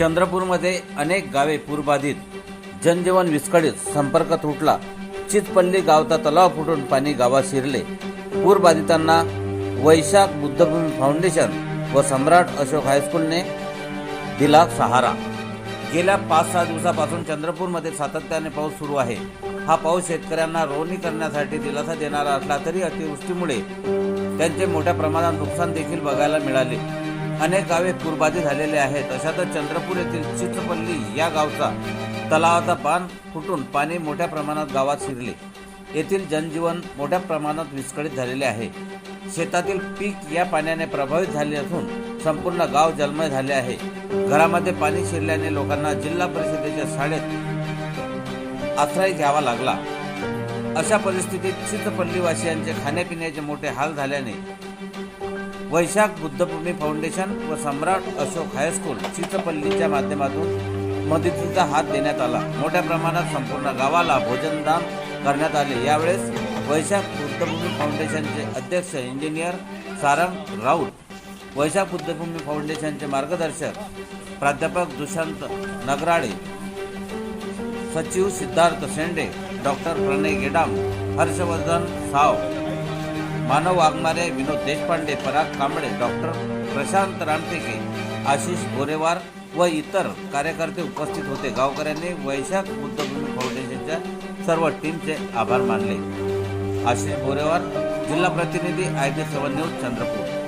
चंद्रपूरमध्ये अनेक गावे पूरबाधित. जनजीवन विस्कळीत संपर्क तुटला. चितपल्ली गावचा तलाव फुटून पाणी गावात शिरले. पूरबाधितांना वैशाख बुद्धभूमी फाउंडेशन व सम्राट अशोक हायस्कूलने दिला सहारा. गेल्या पाच सहा दिवसापासून चंद्रपूरमध्ये सातत्याने पाऊस सुरू आहे. हा पाऊस शेतकऱ्यांना रोवणी करण्यासाठी दिलासा देणारा असला तरी अतिवृष्टीमुळे त्यांचे मोठ्या प्रमाणात नुकसान देखील बघायला मिळाले. अनेक गावे पूरबाधित झालेले आहेत. अशातच चंद्रपूर येथील चित्रपल्ली या गावचा तलावाचा पान फुटून पाणी मोठ्या प्रमाणात गावात शिरले. येथील जनजीवन मोठ्या प्रमाणात विस्कळीत झालेले आहे. शेतातील पीक या पाण्याने प्रभावित झाले असून संपूर्ण गाव जलमय झाले आहे. घरामध्ये पाणी शिरल्याने लोकांना जिल्हा परिषदेच्या शाळेत आश्रय घ्यावा लागला. अशा परिस्थितीत चित्रपल्लीवासियांचे खाण्यापिण्याचे मोठे हाल झाल्याने वैशाख बुद्धभूमी फाउंडेशन व सम्राट अशोक हायस्कूल चित्रपल्लीच्या माध्यमातून मदतीचा हात देण्यात आला. मोठ्या प्रमाणात संपूर्ण गावाला भोजनदान करण्यात आले. यावेळेस वैशाख बुद्धभूमी फाउंडेशनचे अध्यक्ष इंजिनियर सारंग राऊत वैशाख बुद्धभूमी फाउंडेशनचे मार्गदर्शक प्राध्यापक दुशांत नगराळे सचिव सिद्धार्थ शेंडे डॉक्टर प्रणय गेडाम हर्षवर्धन साव मानव वाघमारे विनोद देशपांडे पराग कांबळे डॉक्टर प्रशांत रामटेके आशिष गोरेवार व इतर कार्यकर्ते उपस्थित होते. गावकऱ्यांनी वैशाख बुद्धभूमी फाउंडेशनच्या सर्व टीमचे आभार मानले. आशिष गोरेवार जिल्हा प्रतिनिधी I T seven news Chandrapur.